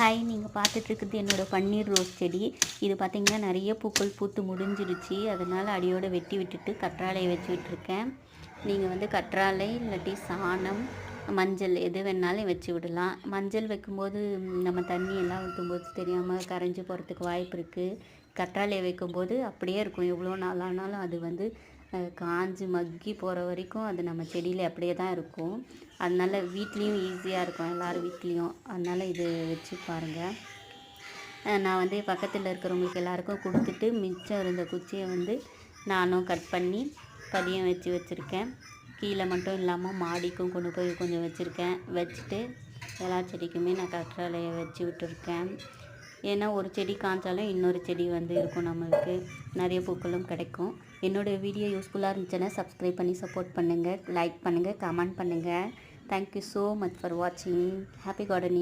Hi நீங்கள் பார்த்துட்ருக்குது என்னோடய பன்னீர் rose செடி. இது பார்த்திங்கன்னா நிறைய பூக்கள் பூத்து முடிஞ்சிருச்சு. அதனால் அடியோடு வெட்டி விட்டுட்டு கற்றாழையை வச்சு விட்டுருக்கேன். நீங்கள் வந்து கற்றாழை இல்லாட்டி சாணம் மஞ்சள் எது வேணாலும் வச்சு விடலாம். மஞ்சள் வைக்கும்போது நம்ம தண்ணி எல்லாம் ஊற்றும்போது தெரியாமல் கரைஞ்சி போகிறதுக்கு வாய்ப்பு இருக்குது கற்றாழையை வைக்கும்போது அப்படியே இருக்கும். எவ்வளோ நாளானாலும் அது வந்து காஞ்சி காஞ்சு மக்கி போகிற வரைக்கும் அது நம்ம செடியில் அப்படியே தான் இருக்கும். அதனால வீட்லேயும் ஈஸியாக இருக்கும். எல்லோரும் வீட்லேயும். அதனால் இது வச்சு பாருங்கள் நான் வந்து பக்கத்தில் இருக்கிறவங்களுக்கு எல்லாருக்கும் கொடுத்துட்டு மிச்சம் இருந்த குச்சியை வந்து நானும் கட் பண்ணி பதியம் வச்சு வச்சுருக்கேன். கீழே மட்டும் இல்லாமல் மாடிக்கும் கொண்டு போய் கொஞ்சம் வச்சுருக்கேன். வச்சுட்டு எல்லா செடிக்குமே நான் கற்றாழையை வச்சு விட்டுருக்கேன். ஏன்னா ஒரு செடி காய்ச்சாலும் இன்னொரு செடி வந்து இருக்கும் நம்மளுக்கு. நிறைய பூக்களும் கிடைக்கும். என்னோடய வீடியோ யூஸ்ஃபுல்லாக இருந்துச்சுன்னா சப்ஸ்கிரைப் பண்ணி சப்போர்ட் பண்ணுங்கள் லைக் பண்ணுங்கள் கமெண்ட் பண்ணுங்கள் thank you so much for வாட்சிங் ஹாப்பி கார்டனிங்